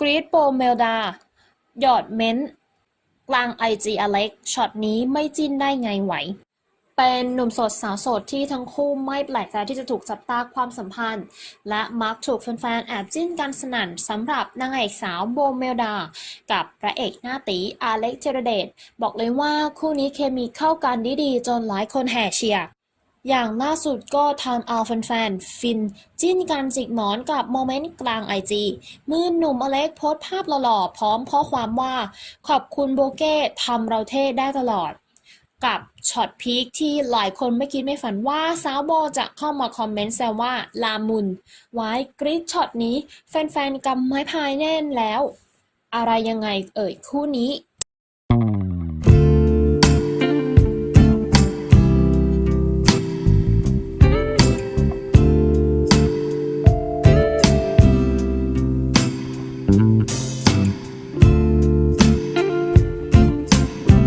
กรีดโปเมลดา หยอดเม้นต์กลางไอจีอเล็กช็อตนี้ไม่จิ้นได้ไงไหว เป็นหนุ่มโสดสาวโสดที่ทั้งคู่ไม่แปลกใจที่จะถูกจับตาความสัมพันธ์ และมักถูกแฟนๆแอบจิ้นกันสนั่นสำหรับนางเอกสาวโบเมลดา กับพระเอกหน้าตีอาเล็กเจรเดตบอกเลยว่าคู่นี้เคมีเข้ากันดีๆจนหลายคนแห่เชียร์ อย่างล่าสุดก็ทำเอาแฟนๆ ฟิน จิ้นกันจิกหมอนกับโมเมนต์กลางไอจีมื่อหนุ่มอเล็กโพสภาพหล่อๆ พร้อมข้อความว่า ขอบคุณโบเก้ทำเราเท่ได้ตลอด กับช็อตพีคที่หลายคนไม่คิดไม่ฝันว่าสาวโบจะเข้ามาคอมเมนต์แซวว่าลามุน ไว้กรี๊ดช็อตนี้ แฟนๆกำไม้พายแน่นแล้ว อะไรยังไงเอ่ยคู่นี้